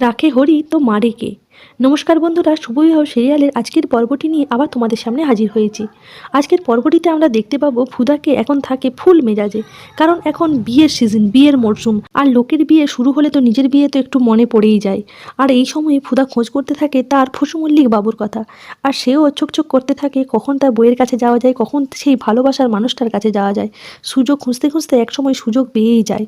রাখে হরি তো মারে কে? নমস্কার বন্ধুরা শুভবিবাহ সিরিয়ালের আজকের পর্বটি নিয়ে আবার তোমাদের সামনে হাজির হয়েছি। আজকের পর্বটিতে আমরা দেখতে পাবো ফুদাকে এখন থাকে ফুল মেজাজে, কারণ এখন বিয়ের সিজন বিয়ের মরশুম আর লোকের বিয়ে শুরু হলে তো নিজের বিয়ে তো একটু মনে পড়েই যায়। আর এই সময়ে ফুদা খোঁজ করতে থাকে তার ফুসু মল্লিক বাবুর কথা, আর সেও চোখ করতে থাকে কখন তার বইয়ের কাছে যাওয়া যায়, কখন সেই ভালোবাসার মানুষটার কাছে যাওয়া যায়। সুযোগ খুঁজতে খুঁজতে একসময় সুযোগ পেয়েই যায়।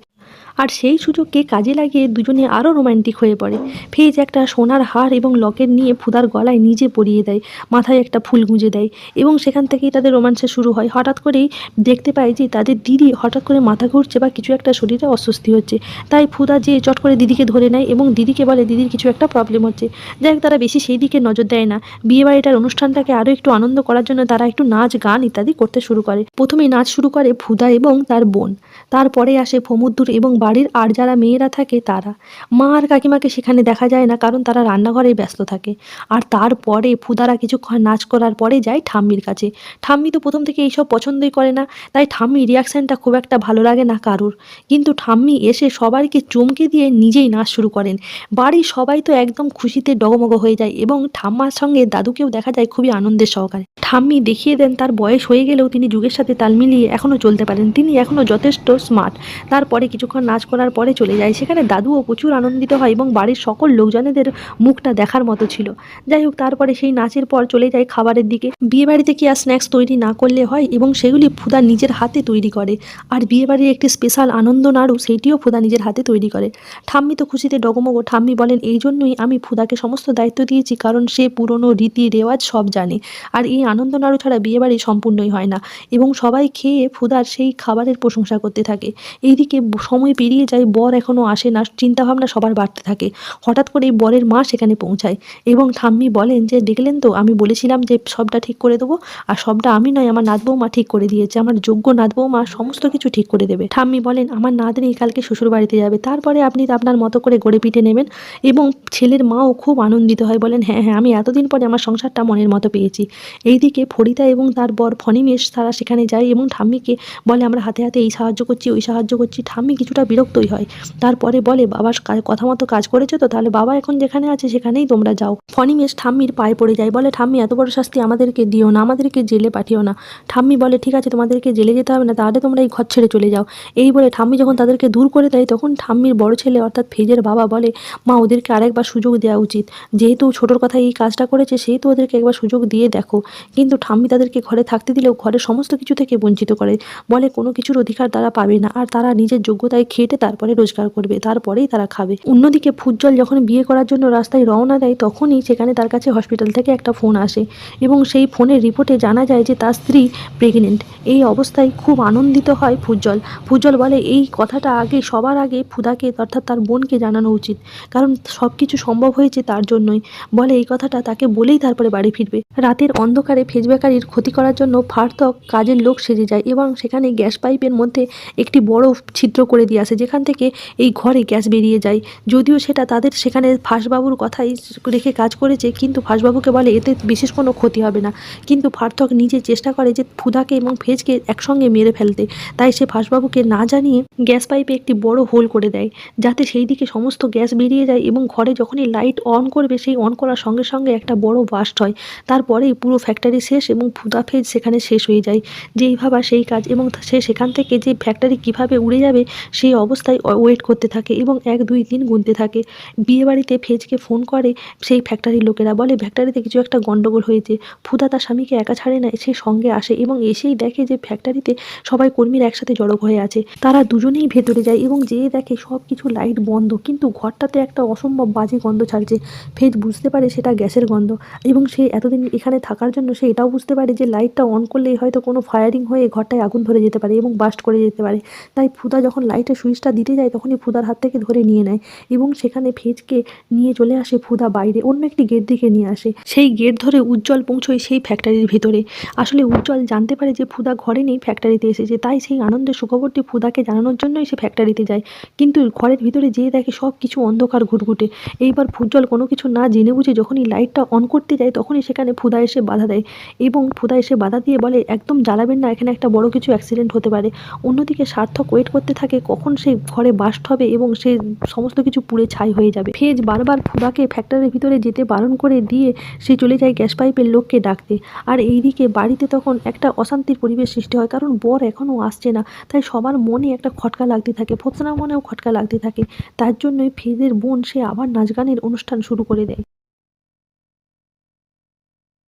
আর সেই সুযোগকে কাজে লাগিয়ে দুজনে আরও রোমান্টিক হয়ে পড়ে। ফেজ একটা সোনার হার এবং লকেট নিয়ে ফুদার গলায় নিজে পরিয়ে দেয়, মাথায় একটা ফুল গুঁজে দেয় এবং সেখান থেকেই তাদের রোমান্সে শুরু হয়। হঠাৎ করেই দেখতে পায় যে তাদের দিদি হঠাৎ করে মাথা ঘুরছে বা কিছু একটা শরীরে অস্বস্তি হচ্ছে। তাই ফুদা যে চট করে দিদিকে ধরে নেয় এবং দিদিকে বলে, দিদির কিছু একটা প্রবলেম হচ্ছে। যাই হোক তারা বেশি সেই দিকে নজর দেয় না। বিয়েবাড়িটার অনুষ্ঠানটাকে আরও একটু আনন্দ করার জন্য তারা একটু নাচ, গান ইত্যাদি করতে শুরু করে। প্রথমেই নাচ শুরু করে ফুদা এবং তার বোন। তারপরে আসে ফমুদ্দুর এবং বাড়ির আর যারা মেয়েরা থাকে তারা। মা আর কাকিমাকে সেখানে দেখা যায় না কারণ তারা রান্নাঘরেই ব্যস্ত থাকে। আর তারপরে ফুদারা কিছুক্ষণ নাচ করার পরে যায় ঠাম্মির কাছে। ঠাম্মি তো প্রথম থেকে এইসব পছন্দই করে না, তাই ঠাম্মি রিয়াকশানটা খুব একটা ভালো লাগে না কারুর। কিন্তু ঠাম্মি এসে সবাইকে চমকে দিয়ে নিজেই নাচ শুরু করেন। বাড়ির সবাই তো একদম খুশিতে ডগমগ হয়ে যায় এবং ঠাম্মার সঙ্গে দাদুকেও দেখা যায় খুবই আনন্দের সহকারে। ঠাম্মি দেখিয়ে দেন তার বয়স হয়ে গেলেও তিনি যুগের সাথে তাল মিলিয়ে এখনও চলতে পারেন। তিনি এখনও যথেষ্ট স্মার্ট তারপরে কিছুক্ষণ নাচ করার পরে চলে যায়। সেখানে দাদুও প্রচুর আনন্দিত হয় এবং বাড়ির সকল লোকজনেদের মুখটা দেখার মতো ছিল। যাই হোক, তারপরে সেই নাচের পর চলে যায় খাবারের দিকে। বিয়েবাড়িতে কি আর স্ন্যাক্স তৈরি না করলে হয়? এবং সেগুলি ফুদা নিজের হাতে তৈরি করে। আর বিয়েবাড়ির একটি স্পেশাল আনন্দ নাড়ু, সেইটিও ফুদা নিজের হাতে তৈরি করে। ঠাম্মি তো খুশিতে ডগমগো ঠাম্মি বলেন, এই জন্যই আমি ফুদাকে সমস্ত দায়িত্ব দিয়েছি, কারণ সে পুরনো রীতি, রেওয়াজ সব জানে। আর এই আনন্দ নাড়ু ছাড়া বিয়েবাড়ি সম্পূর্ণই হয় না। এবং সবাই খেয়ে ফুদার সেই খাবারের প্রশংসা করতে থাকে। এইদিকে সময় পেরিয়ে যায়, বর এখনও আসে না, চিন্তাভাবনা সবার বাড়তে থাকে। হঠাৎ করেই বরের মা সেখানে পৌঁছায়। এবং ঠাম্মি বলেন যে, দেখলেন তো, আমি বলেছিলাম যে, সবটা ঠিক করে দেবো, আর সবটা আমি নয়, আমার নাত বৌমা ঠিক করে দিয়েছে, আমার যোগ্য নাত বৌমা সমস্ত কিছু ঠিক করে দেবে। ঠাম্মি বলেন, আমার নাতনি কালকে শ্বশুর বাড়িতে যাবে, তারপরে আপনি আপনার মতো করে গড়ে পিঠে নেবেন। এবং ছেলের মাও খুব আনন্দিত হয়, বলেন হ্যাঁ হ্যাঁ আমি এতদিন পরে আমার সংসারটা মনের মতো পেয়েছি। এইদিকে ফরিদা এবং তার বর ফণিমেষ, তারা সেখানে যায় এবং ঠাম্মিকে বলে, আমরা হাতে হাতে এই সাহায্য করছি, ওই সাহায্য করছি। ঠাম্মি কিছুটা বিরক্তই হয়। তারপরে বলে, বাবার কথা মতো কাজ করেছ তো? তাহলে বাবা এখন যেখানে আছে সেখানেই তোমরা যাও। ফণিমেষ ঠাম্মির পায়ে পড়ে যায়। বলে, ঠাম্মি, এত বড় শাস্তি আমাদেরকে দিও না, আমাদেরকে জেলে পাঠিও না। ঠাম্মি বলে, ঠিক আছে, তোমাদেরকে জেলে যেতে হবে না, তাহলে তোমরা এই ঘর ছেড়ে চলে যাও। এই বলে ঠাম্মি যখন তাদেরকে দূর করে দেয়, তখন ঠাম্মির বড় ছেলে, অর্থাৎ ফেজের বাবা বলে, মা, ওদেরকে আরেকবার সুযোগ দেওয়া উচিত। যেহেতু ছোটোর কথা এই কাজটা করেছে, সেহেতু ওদেরকে একবার সুযোগ দিয়ে দেখো। কিন্তু ঠাম্মি তাদেরকে ঘরে থাকতে দিলেও ঘরে সমস্ত কিছু থেকে বঞ্চিত করে। বলে, কোনো কিছুর অধিকার তারা পাবে না, আর তারা নিজের যোগ্যতায় খেটে তারপরে রোজগার করবে, তারপরেই তারা খাবে। অন্যদিকে ফুজ্জল যখন বিয়ে করার জন্য রাস্তায় রওনা দেয় তখনই সেখানে তার কাছে হসপিটাল থেকে একটা ফোন আসে এবং সেই ফোনের রিপোর্টে জানা যায় যে তার স্ত্রী প্রেগনেন্ট এই অবস্থায় খুব আনন্দিত হয় ফুজ্জল ফুজ্জল বলে, এই কথাটা আগে, সবার আগে ফুদাকে, অর্থাৎ তার বোনকে জানানো উচিত। কারণ সব কিছু সম্ভব হয়েছে তার জন্যই। বলে এই কথাটা তাকে বলেই তারপরে বাড়ি ফিরবে। রাতের অন্ধকারে ফেজবেকারির ক্ষতি করার জন্য ফার্থক কাজের লোক সেজে যায় এবং সেখানে গ্যাস পাইপের মধ্যে একটি বড় ছিদ্র করে দিয়ে আসে, যেখান থেকে এই ঘরে গ্যাস বেরিয়ে যায়। যদিও সেটা তাদের, সেখানে ফাঁসবাবুর কথাই রেখে কাজ করেছে, কিন্তু ফাঁসবাবুকে বলে, এতে বিশেষ কোনো ক্ষতি হবে না। কিন্তু ফার্থক নিজে চেষ্টা করে যে ফুদাকে এবং ফেজকে একসঙ্গে মেরে ফেলতে। তাই সে ফাঁসবাবুকে না জানিয়ে গ্যাস পাইপে একটি বড় হোল করে দেয়, যাতে সেই দিকে সমস্ত গ্যাস বেরিয়ে যায় এবং ঘরে যখনই লাইট অন করবে, সেই অন করার সঙ্গে সঙ্গে একটা বড় বাস্ট হয়। তারপরেই পুরো ফ্যাক্টরি শেষ এবং ফুদা ফেজ সেখানে শেষ হয়ে যায়। যেই ভাবা সেই কাজ এবং সে সেখান থেকে যে ফ্যাক্টরি কীভাবে উড়ে যাবে, সেই অবস্থায় ওয়েট করতে থাকে এবং এক দুই দিন গুনতে থাকে। বিয়েবাড়িতে ফেজকে ফোন করে সেই ফ্যাক্টরির লোকেরা বলে ফ্যাক্টরিতে কিছু একটা গণ্ডগোল হয়েছে। ফুদা তার স্বামীকে একা ছাড়ে না, সে সঙ্গে আসে এবং এসেই দেখে যে ফ্যাক্টরিতে সবাই কর্মীরা একসাথে জড়ো হয়ে আছে। তারা দুজনেই ভেতরে যায় এবং যেয়ে দেখে সব কিছু লাইট বন্ধ। কিন্তু ঘরটাতে একটা অসম্ভব বাজে গন্ধ ছাড়ছে। ফেজ বুঝতে পারে সেটা গ্যাসের গন্ধ এবং সে এতদিন এখানে থাকার জন্য সে এটাও বুঝতে পারে যে লাইটটা অন করলেই হয়তো কোনো ফায়ারিং হয়ে ঘরটায় আগুন ধরে যেতে পারে এবং বাস্ট করে যেতে পারে। তাই ফুদা যখন লাইটের সুইচটা দিতে যায়, তখনই ফুদার হাত থেকে ধরে নিয়ে নেয় এবং সেখানে ফেজকে নিয়ে চলে আসে ফুদা বাইরে অন্য একটি গেট দিকে নিয়ে আসে। সেই গেট ধরে উজ্জ্বল পৌঁছয় সেই ফ্যাক্টরির ভিতরে। আসলে উজ্জ্বল জানতে পারে যে ফুদা ঘরে নেই ফ্যাক্টরিতে এসেছে, তাই সেই আনন্দের সুখবরটি ফুদাকে জানানোর জন্যই সে ফ্যাক্টরিতে যায়। কিন্তু ঘরের ভিতরে যেয়ে দেখে সব কিছু অন্ধকার ঘুটঘুটে। এইবার ফুজ্জ্বল কোনো কিছু না জেনে বুঝে যখনই লাইটটা অন করতে যায়, তখনই সেখানে ফুদা এসে বাধা দেয় এবং ফুদা এসে বাধা দিয়ে বলে, একদম জ্বালাবেন না, এখানে একটা বড় কিছু অ্যাক্সিডেন্ট হতে পারে। অন্যদিকে সার্থক ওয়েট করতে থাকে কখন সেই ঘরে বাস্ট হবে এবং সে সমস্ত কিছু পুড়ে ছাই হয়ে যাবে। ফেজ বারবার ফুদাকে ফ্যাক্টরির ভিতরে যেতে বারণ করে দিয়ে সে চলে যায় গ্যাস পাইপের লোককে ডাকতে। আর এইদিকে বাড়িতে তখন একটা অশান্তির পরিবেশ সৃষ্টি হয়, কারণ বর এখনও আসছে না। তাই সবার মনে একটা খটকা লাগতে থাকে ফোৎসানার মনেও খটকা লাগতে থাকে। তার জন্যই ফেজের বোন সে আবার নাচ গানের অনুষ্ঠান শুরু করে দেয়।